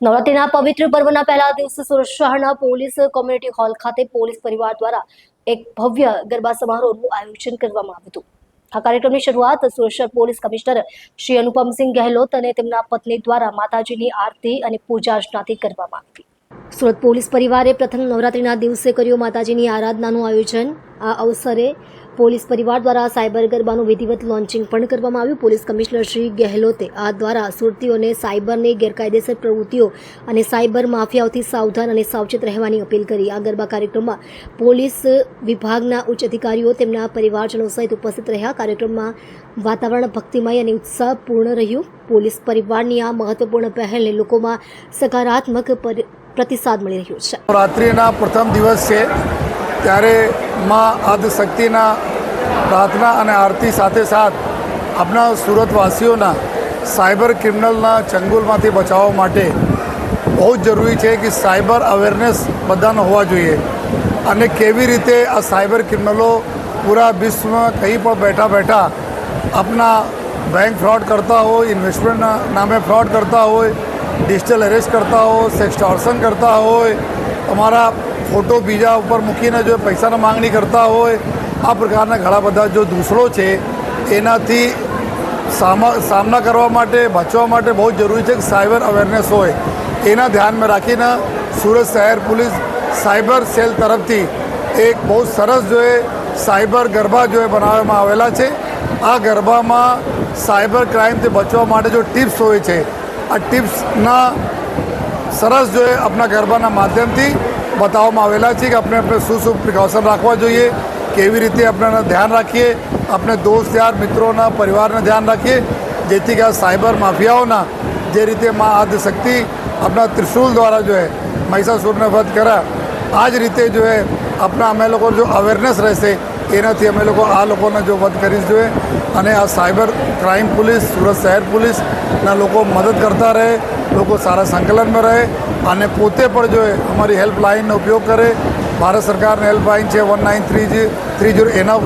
નવરાત્રીના પવિત્ર પર્વના પહેલા દિવસે સુરત શહેરના પોલીસ કોમ્યુનિટી હોલ ખાતે પોલીસ પરિવાર દ્વારા એક ભવ્ય ગરબા સમારોહનું આયોજન કરવામાં આવ્યું હતું. આ કાર્યક્રમની શરૂઆત સુરત શહેર પોલીસ કમિશનર શ્રી અનુપમસિંહ ગહેલોત અને તેમના પત્ની દ્વારા માતાજીની આરતી અને પૂજા અર્ચનાથી કરવામાં આવી. સુરત પોલીસ પરિવારે પ્રથમ નવરાત્રીના દિવસે કર્યું માતાજીની આરાધનાનું આયોજન. આ અવસરે પોલીસ પરિવાર દ્વારા સાયબર ગરબાનું વિધિવત લોન્ચિંગ પણ કરવામાં આવ્યું. પોલીસ કમિશનર શ્રી ગહેલોતે આ દ્વારા સુરતીઓને સાયબરની ગેરકાયદેસર પ્રવૃત્તિઓ અને સાયબર માફિયાઓથી સાવધાન અને સાવચેત રહેવાની અપીલ કરી. આ ગરબા કાર્યક્રમમાં પોલીસ વિભાગના ઉચ્ચ અધિકારીઓ, તેમના પરિવારજનો સહિત ઉપસ્થિત રહ્યા. કાર્યક્રમમાં વાતાવરણ ભક્તિમય અને ઉત્સાહપૂર્ણ રહ્યું. પોલીસ પરિવારની આ મહત્વપૂર્ણ પહેલને લોકોમાં સકારાત્મક પર- પ્રતિસાદ મળી રહ્યો છે. રાત્રિના પ્રથમ દિવસ છે, ત્યારે માં આદિશક્તિના પ્રાર્થના અને આરતી સાથે સાથ આપણા સુરતવાસીઓના સાયબર ક્રિમિનલના ચંગુલમાંથી બચાવવા માટે બહુ જ જરૂરી છે કે સાયબર અવેરનેસ બધાનો હોવા જોઈએ. અને કેવી રીતે આ સાયબર ક્રિમિનલો પૂરા વિશ્વમાં કંઈ પણ બેઠા બેઠા આપના બેંક ફ્રોડ કરતા હોય ઇન્વેસ્ટમેન્ટના નામે ફ્રોડ કરતા હોય ડિજિટલ એરેસ્ટ કરતા હોય સેક્સટોર્શન કરતા હોય તમારા ફોટો બીજા ઉપર મૂકીને જો પૈસાની માંગણી કરતા હોય, આ પ્રકારના ઘણા બધા જો દૂસરો છે, એનાથી સામા, સામના કરવા માટે, બચવા માટે બહુ જરૂરી છે કે સાયબર અવેરનેસ હોય. એના ધ્યાનમાં રાખીને સુરત શહેર પોલીસ સાયબર સેલ તરફથી એક બહુ સરસ જો એ સાયબર ગરબા જો એ બનાવવામાં આવેલા છે. આ ગરબામાં સાયબર ક્રાઇમથી બચવા માટે જો ટિપ્સ હોય છે, આ ટિપ્સના સરસ જો એ આપણા ગરબાના માધ્યમથી બતાવવામાં આવેલા છે કે આપણે આપણે શું શું પ્રિકોશન રાખવા જોઈએ, કેવી રીતે આપણે ધ્યાન રાખીએ, આપણે દોસ્ત યાર, મિત્રોના, પરિવારને ધ્યાન રાખીએ, જેથી કે આ સાયબર માફિયાઓના જે રીતે માં આદિશક્તિ આપણા ત્રિશુલ દ્વારા જો મહિષાસુરને વધ કર્યા આ જ રીતે જો એ આપણા અમે લોકો જો અવેરનેસ રહેશે, એનાથી અમે લોકો આ લોકોને જો વધ કરીશ જોઈએ અને આ સાયબર ક્રાઇમ પોલીસ, સુરત શહેર પોલીસના લોકો મદદ કરતા રહે લોકો સારા સંકલનમાં રહે અને પોતે પણ જો અમારી હેલ્પલાઇનનો ઉપયોગ કરે, ભારત સરકારની હેલ્પલાઇન છે વન નાઇન થ્રી જી, થ્રી જીરો એના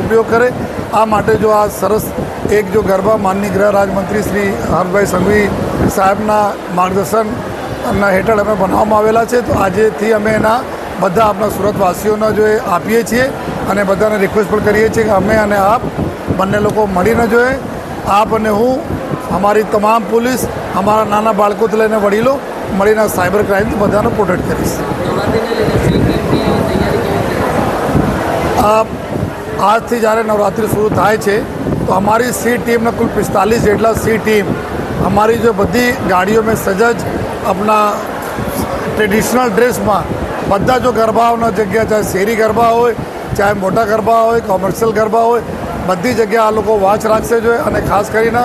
ઉપયોગ કરે, આ માટે જો આ સરસ એક જો ગરબા માનની ગૃહ રાજમંત્રી શ્રી હરભાઈ સંઘવી સાહેબના માર્ગદર્શન ના હેઠળ અમે બનાવવામાં આવેલા છે, તો આજેથી અમે એના બધા આપણા સુરતવાસીઓના જો આપીએ છીએ અને બધાને રિક્વેસ્ટ પણ કરીએ છીએ કે અમે અને આપ બંને લોકો મળીને જોઈએ આપ અને હું, અમારી તમામ પોલીસ, અમારા નાના બાળકોથી લઈને વડીલો, મળીને સાયબર ક્રાઇમથી બધાને પ્રોટેક્ટ કરીશ. આજથી જ્યારે નવરાત્રિ શરૂ થાય છે, તો અમારી સી ટીમને કુલ પિસ્તાલીસ જેટલા સી ટીમ, અમારી જે બધી ગાડીઓ મેં સજજ આપણા ટ્રેડિશનલ ડ્રેસમાં, બધા જો ગરબાઓના જગ્યા, ચાહે શેરી ગરબા હોય, ચાહે મોટા ગરબા હોય, કોમર્શિયલ ગરબા હોય બધી જગ્યાએ આ લોકો વાચ રાખશે જોઈએ અને ખાસ કરીને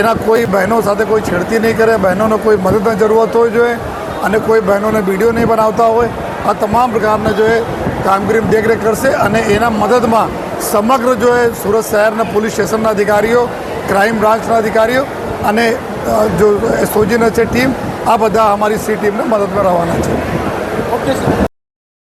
એના કોઈ બહેનો સાથે કોઈ છેડતી નહીં કરે, બહેનોને કોઈ મદદની જરૂરત હોય જોઈએ અને કોઈ બહેનોને વીડિયો નહીં બનાવતા હોય. આ તમામ પ્રકારના જોઈએ કામગીરી દેખરેખ કરશે અને એના મદદમાં સમગ્ર જોઈએ સુરત શહેરના પોલીસ સ્ટેશનના અધિકારીઓ, ક્રાઇમ બ્રાન્ચના અધિકારીઓ અને જો એસઓજીના છે ટીમ, આ બધા અમારી સી ટીમને મદદમાં રહેવાના છે. Okay sir